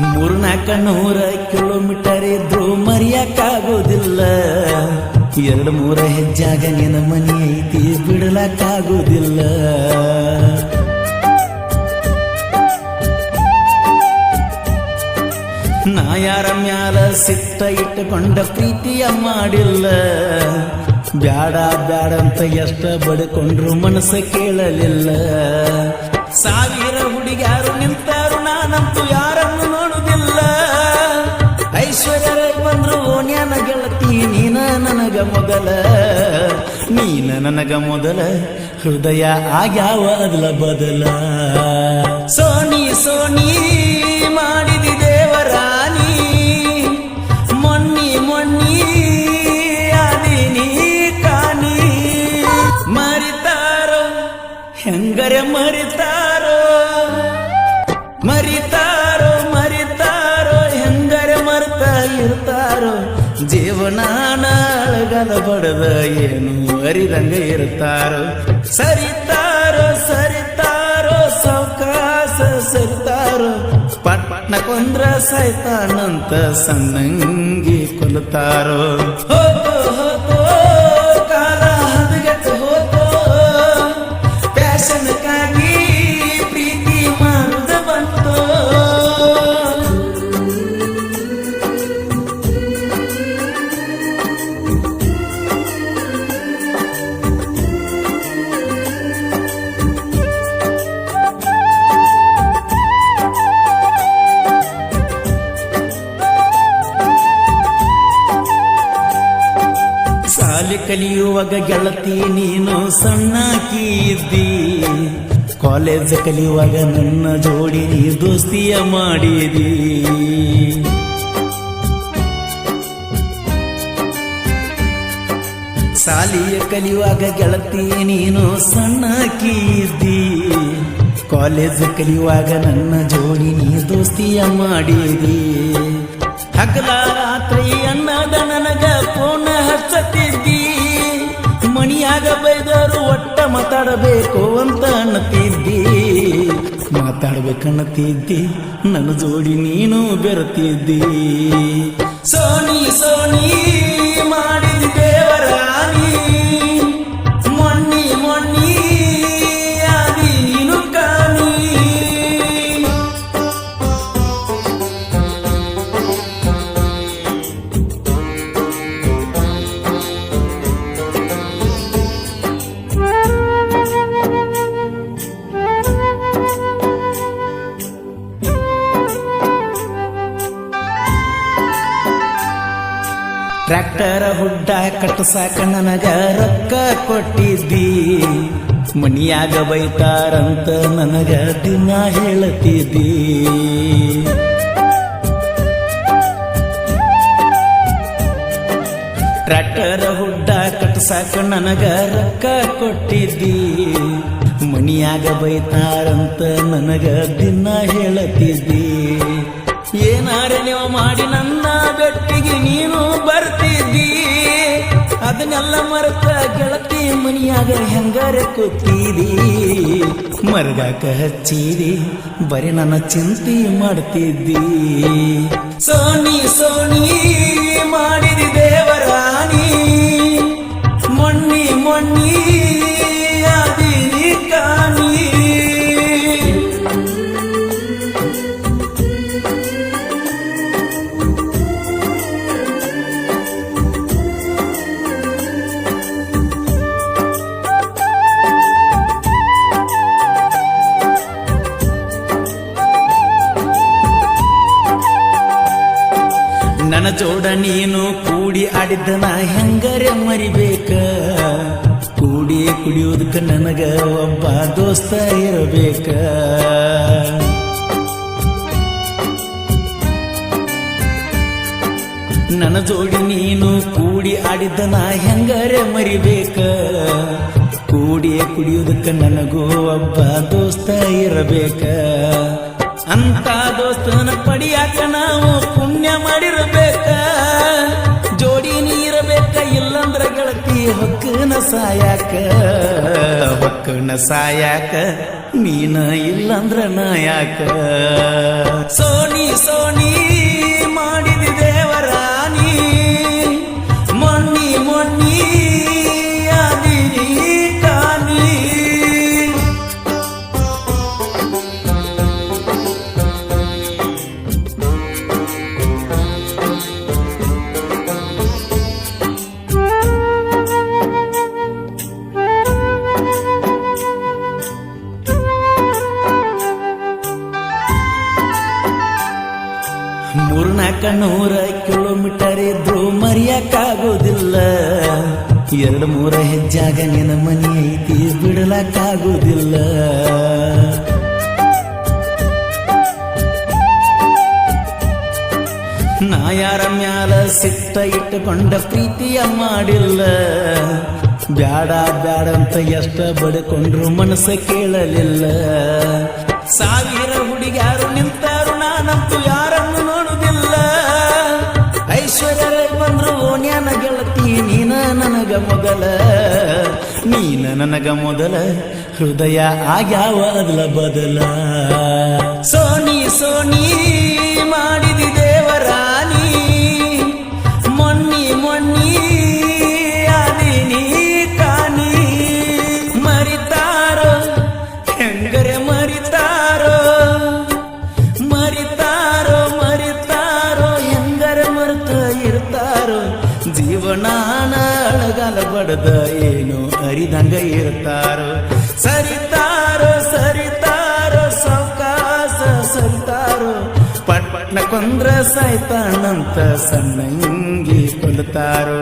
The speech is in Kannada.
ಮೂರ್ನಾಲ್ಕ ನೂರ ಕಿಲೋಮೀಟರ್ ಇದ್ರು ಮರಿಯಕ್ಕಾಗೋದಿಲ್ಲ. ಎರಡು ಮೂರ ಹೆಜ್ಜಾಗ ನಿನ್ನ ಮನೆ ಐತಿ, ಬಿಡಲಕ್ಕಾಗೋದಿಲ್ಲ. ನಾ ಯಾರ ಮ್ಯಾಲ ಸಿಟ್ಟ ಇಟ್ಟುಕೊಂಡ ಪ್ರೀತಿಯ ಮಾಡಿಲ್ಲ. ಬ್ಯಾಡ ಬ್ಯಾಡ ಅಂತ ಎಷ್ಟ ಬಡ್ಕೊಂಡ್ರು ಮನಸ್ಸು ಕೇಳಲಿಲ್ಲ. ಸಾವಿರ ಹುಡುಗ್ಯಾರು ನಿಂತಾರು, ನಾನಂತೂ ಯಾರನ್ನು ಮೊದಲ ನೀನ ನನಗ ಮೊದಲ ಹೃದಯ ಆಗ್ಯಾವ ಅದಲ ಬದಲ. ಸೋನಿ ಸೋನಿ ಅಳಗಲ ಬಡದ ಏನು ಅರಿದಂಗ ಇರ್ತಾರೋ ಸರಿತಾರೋ ಸರಿತಾರೋ ಸೌಕಾಸ ಸರಿತಾರೋ? ಪಟ್ನ ಕೊಂದ್ರ ಸಾಯ್ತಾನಂತ ಸಣ್ಣಂಗಿ ಕೊಲ್ತಾರೋ ಕಲಿಯುವಾಗ ಗೆಳತಿ, ನೀನು ಸಣ್ಣಾಕಿ ಕೀರ್ತಿ. ಕಾಲೇಜ್ ಕಲಿಯುವಾಗ ನನ್ನ ಜೋಡಿ ನೀ ದೋಸ್ತಿಯ ಮಾಡಿದಿ. ಸಾಲಿಯ ಕಲಿಯುವಾಗ ಗೆಳತಿ, ನೀನು ಸಣ್ಣಾಕಿ ಕೀರ್ತಿ. ಕಾಲೇಜ್ ಕಲಿಯುವಾಗ ನನ್ನ ಜೋಡಿ ನೀ ದೋಸ್ತಿಯ ಮಾಡಿದಿ. ಹಗಲ ರಾತ್ರಿ ಅನ್ನದ ನನಗ ಪೂರ್ಣ ಹಚ್ಚತಿದ್ದಿ. ಮಣಿಯಾಗ ಬೈದರು ಒಟ್ಟ ಮಾತಾಡಬೇಕು ಅಂತ ಅನ್ನತಿದ್ದಿ. ಮಾತಾಡ್ಬೇಕನ್ನತಿದ್ದಿ ನನ್ನ ಜೋಡಿ ನೀನು ಬೆರತಿದ್ದಿ. ಸೋನಿ ಸೋನಿ. ಟ್ರ್ಯಾಕ್ಟರ ಹುಡ್ಡ ಕಟ್ಟಸಾಕ ನನಗ ರೊಕ್ಕ ಕೊಟ್ಟಿದ್ದಿ. ಮನಿಯಾಗ ಬೈತಾರಂತ ನನಗ ದಿನ ಹೇಳತಿದ್ದಿ. ಟ್ರ್ಯಾಕ್ಟರ ಹುಡ್ಡ ಕಟ್ಟಸಾಕ ನನಗ ರೊಕ್ಕ ಕೊಟ್ಟಿದ್ದಿ. ಮನಿಯಾಗ ಬೈತಾರಂತ ನನಗ ದಿನ ಹೇಳತಿದ್ದಿ. ಏನಾರ ನೀವು ಮಾಡಿ ನನ್ನ ಅದನ್ನೆಲ್ಲ ಮರೆತ ಗೆಳತಿ ಮನಿಯಾಗ ಹೆಂಗಾರ ಕೊಟ್ಟಿದಿ ಮರಗಾಕ ಹಚ್ಚಿದಿ ಬರೀ ನನ್ನ ಚಿಂತೆ ಮಾಡ್ತಿದ್ದಿ. ಸೋನಿ ಸೋನಿ ನನ್ನ ಜೋಡ ನೀನು ಕೂಡಿ ಆಡಿದ್ದ ನಾ ಹೆಂಗರೆ ಮರಿಬೇಕ? ಕೂಡಿ ಕುಡಿಯೋದಕ್ಕ ನನಗ ಒಬ್ಬ ದೋಸ್ತ ಇರಬೇಕ? ನನ್ನ ಜೋಡಿ ನೀನು ಕೂಡಿ ಆಡಿದ್ದ ನಾ ಹೆಂಗರೆ ಮರಿಬೇಕ? ಕೂಡಿ ಕುಡಿಯೋದಕ್ಕ ನನಗೂ ಒಬ್ಬ ದೋಸ್ತ ಇರಬೇಕ? ಅಂತ ದೋಸ್ತನ ಪಡಿಯಾಕ ನಾವು ಸಾಯಾಕ? ಹೊಕ್ಕನ ಸಾಯಾಕ? ನೀನ ಇಲ್ಲಂದ್ರ ನಾ ಯಾಕ? ಸೋನಿ ಸೋನಿ ಮೂರ್ನಾಕ ನೂರ ಕಿಲೋಮೀಟರ್ ಇದ್ರು ಮರಿಯಕ್ಕಾಗೋದಿಲ್ಲ. ಎರಡು ಮೂರ ಹೆಜ್ಜಾಗ ನಿನ್ನ ಮನೆ ಐತಿ, ಬಿಡಲಕ್ಕಾಗೋದಿಲ್ಲ. ನಾ ಯಾರ ಮ್ಯಾಲ ಸಿಟ್ಟ ಇಟ್ಟುಕೊಂಡ ಪ್ರೀತಿಯ ಮಾಡಿಲ್ಲ. ಬ್ಯಾಡ ಬ್ಯಾಡ ಅಂತ ಎಷ್ಟ ಬಡ್ಕೊಂಡ್ರು ಮನಸ್ಸು ಕೇಳಲಿಲ್ಲ. ಸಾವಿರ ಹುಡುಗ್ಯಾರು ನಿಂತಾರು ನಾನಂತೂ ನನಗ ಮೊದಲ, ನೀನ ನನಗ ಮೊದಲ, ಹೃದಯ ಆಗ್ಯಾವ ಅದಲ ಬದಲ. ಸೋನಿ ಸೋನಿ, ಮಾಡಿದಿ ದೇವರಾನಿ ಮೊನ್ನಿ ಮೊನ್ನಿ ನೀ ಕಾನಿ ಮರಿತಾರೋ, ಹೆಂಗರೆ ಮರಿತಾರೋ ಮರಿತಾರೋ ಮರಿತಾರೋ, ಹೆಂಗರೆ ಮರ್ತ ಇರ್ತಾರೋ. ಜೀವನಾನ ಅಳಗಲ ಬಡದ ಏನು ಅರಿದಂಗ ಇರ್ತಾರೋ? ಸರಿತಾರೋ ಸರಿತಾರೋ ಸಾವಕಾಶ ಸರಿತಾರೋ ಪಟ್ ಪಟ್ನ ಕೊಂದ್ರ ಸಾಯ್ತಾನಂತ ಸಣ್ಣಂಗಿ ಕೊಲ್ತಾರೋ?